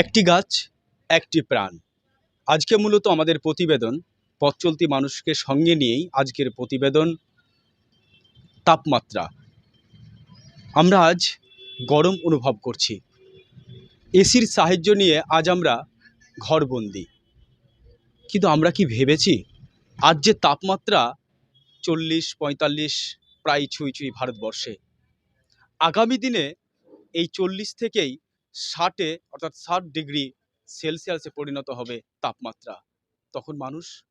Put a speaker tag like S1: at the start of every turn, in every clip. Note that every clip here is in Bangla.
S1: একটি গাছ, একটি প্রাণ। আজকে মূলত আমাদের প্রতিবেদন পথ চলতি মানুষকে সঙ্গে নিয়েই আজকের প্রতিবেদন, তাপমাত্রা। আমরা আজ গরম অনুভব করছি। এসির সাহায্য নিয়ে আজ আমরা ঘরবন্দি। কিন্তু আমরা কি ভেবেছি? আজ যে তাপমাত্রা চল্লিশ, পঁয়তাল্লিশ, প্রায় ছুঁই ছুঁই ভারতবর্ষে। আগামী দিনে এই চল্লিশ থেকেই ষাটে, অর্থাৎ ষাট ডিগ্রি সেলসিয়াসে পরিণত হবে তাপমাত্রা। তখন মানুষ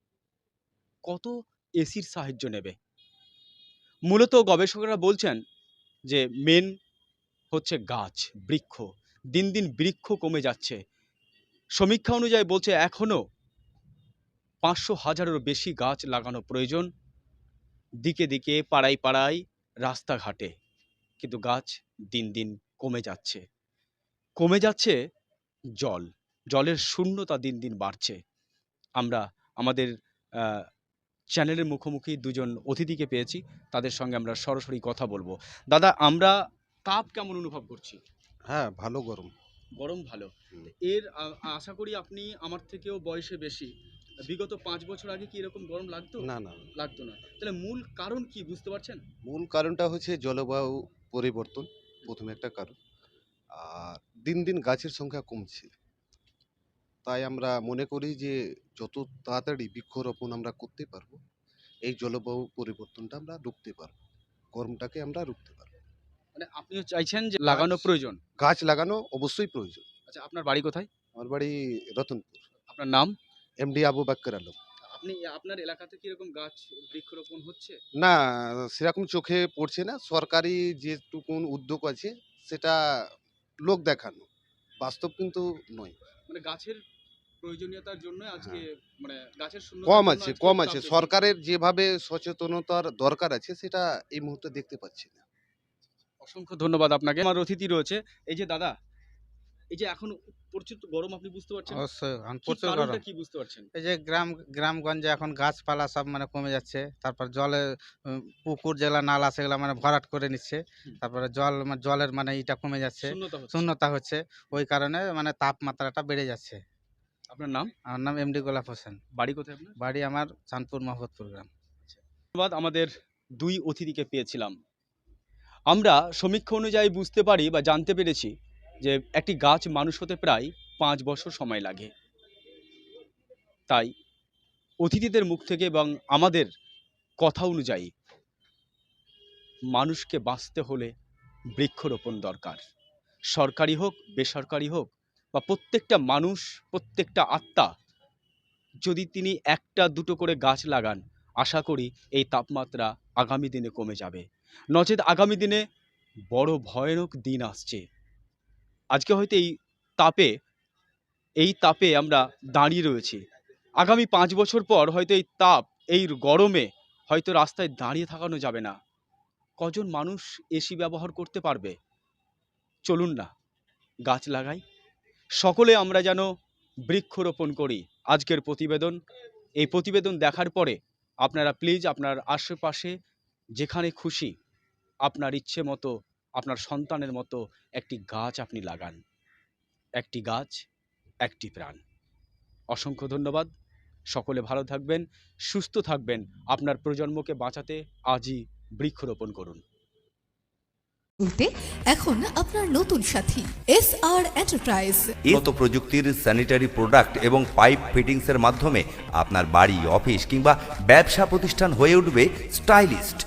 S1: কত এসির সাহায্য নেবে? মূলত গবেষকরা বলছেন যে, মেন হচ্ছে গাছ, বৃক্ষ। দিন দিন বৃক্ষ কমে যাচ্ছে। সমীক্ষা অনুযায়ী বলছে এখনও পাঁচশো হাজারেরও বেশি গাছ লাগানো প্রয়োজন। দিকে দিকে, পাড়ায় পাড়ায়, রাস্তাঘাটে। কিন্তু গাছ দিন দিন কমে যাচ্ছে। কমে যাচ্ছে জল। জলের শূন্যতা দিন দিন বাড়ছে। আমরা আমাদের চ্যানেলের মুখোমুখি দুজন অতিথিকে পেয়েছি। তাদের সঙ্গে আমরা সরাসরি কথা বলব। দাদা আমরা তাপ কেমন অনুভব করছি?
S2: হ্যাঁ ভালো গরম।
S1: গরম ভালো। এর আশা করি আপনি আমার থেকেও বয়সে বেশি। বিগত পাঁচ বছর আগে কি এরকম গরম লাগতো?
S2: না না।
S1: লাগতো না। তাহলে মূল কারণ কি বুঝতে পারছেন?
S2: মূল কারণটা হচ্ছে জলবায়ু পরিবর্তন। প্রথম একটা কারণ। আর দিন দিন গাছের সংখ্যা কমছে। তাই আমরা মনে করি যে যত তাড়াতাড়ি বৃক্ষরোপণ আমরা করতে পারব এই জলবায়ু পরিবর্তনটা আমরা রুখতে পারব গরমটাকে আমরা রুখতে পারব।
S1: মানে আপনিও চাইছেন যে লাগানো প্রয়োজন?
S2: গাছ লাগানো অবশ্যই প্রয়োজন।
S1: আচ্ছা আপনার বাড়ি কোথায়?
S2: আমার বাড়ি রতনপুর।
S1: আপনার নাম?
S2: এমডি আবু বাক্কর আলম।
S1: আপনি আপনার এলাকাতে কি এরকম গাছ বৃক্ষরোপণ হচ্ছে?
S2: না সেরকম চোখে পড়ছে না। সরকারি যেটুকুন উদ্যোগ আছে সেটা লোক দেখানো। বাস্তব কিন্তু নয়।
S1: মানে গাছের প্রয়োজনীয়তার জন্য আজকে মানে গাছের
S2: কম আছে কম আছে। সরকারের যেভাবে সচেতনতার দরকার আছে সেটা এই মুহূর্তে দেখতে পাচ্ছি না।
S1: অসংখ্য ধন্যবাদ আপনাকে। আমার অতিথি রয়েছে। এই যে দাদা এই যে এখন প্রচুর গরম আপনি বুঝতে পারছেন?
S3: অবশ্যই প্রচুর গরম।
S1: কি বুঝতে পারছেন?
S3: এই যে গ্রাম গ্রামগঞ্জে এখন গাছপালা সব মানে কমে যাচ্ছে তারপর জলে পুকুর যেগুলা নালা সেগুলা মানে ভরাট করে নিচ্ছে তারপরে জল মানে জলের মানে ইটা কমে যাচ্ছে
S1: শূন্যতা হচ্ছে।
S3: ওই কারণে মানে তাপমাত্রাটা বেড়ে যাচ্ছে।
S1: আপনার নাম?
S3: আমার নাম এমডি গোলাপ হোসেন।
S1: বাড়ি কোথায় আপনার?
S3: বাড়ি আমার চাঁদপুর মোহাম্মদপুর গ্রাম।
S1: ধন্যবাদ আমাদের দুই অতিথিকে পেয়েছিলাম। আমরা সমীক্ষা অনুযায়ী বুঝতে পারি বা জানতে পেরেছি যে একটি গাছ মানুষ হতে প্রায় পাঁচ বছর সময় লাগে। তাই অতিথিদের মুখ থেকে এবং আমাদের কথা অনুযায়ী মানুষকে বাঁচতে হলে বৃক্ষরোপণ দরকার। সরকারি হোক, বেসরকারি হোক বা প্রত্যেকটা মানুষ, প্রত্যেকটা আত্মা যদি তিনি একটা, দুটো করে গাছ লাগান, আশা করি এই তাপমাত্রা আগামী দিনে কমে যাবে। নচেত আগামী দিনে বড় ভয়ানক দিন আসছে। আজকে হয়তো এই তাপে এই তাপে আমরা দাঁড়িয়ে রয়েছি। আগামী পাঁচ বছর পর হয়তো এই তাপ, এই গরমে হয়তো রাস্তায় দাঁড়িয়ে থাকানো যাবে না। কজন মানুষ এসি ব্যবহার করতে পারবে? চলুন না, গাছ লাগাই। সকলে আমরা যেন বৃক্ষরোপণ করি আজকের প্রতিবেদন। এই প্রতিবেদন দেখার পরে আপনারা প্লিজ আপনার আশেপাশে যেখানে খুশি আপনার ইচ্ছে মতো আপনার সন্তানের মতো একটি গাছ আপনি লাগান। একটি গাছ একটি প্রাণ। অসংখ্য ধন্যবাদ। সকলে ভালো থাকবেন সুস্থ থাকবেন। আপনার প্রজন্মকে বাঁচাতে আজই বৃক্ষরোপণ করুন।
S4: এখন আপনার নতুন সাথী এস আর এন্টারপ্রাইজ
S5: উন্নত প্রযুক্তির স্যানিটারি প্রোডাক্ট এবং পাইপ ফিটিংসের মাধ্যমে আপনার বাড়ি অফিস কিংবা ব্যবসা প্রতিষ্ঠান হয়ে উঠবে স্টাইলিস্ট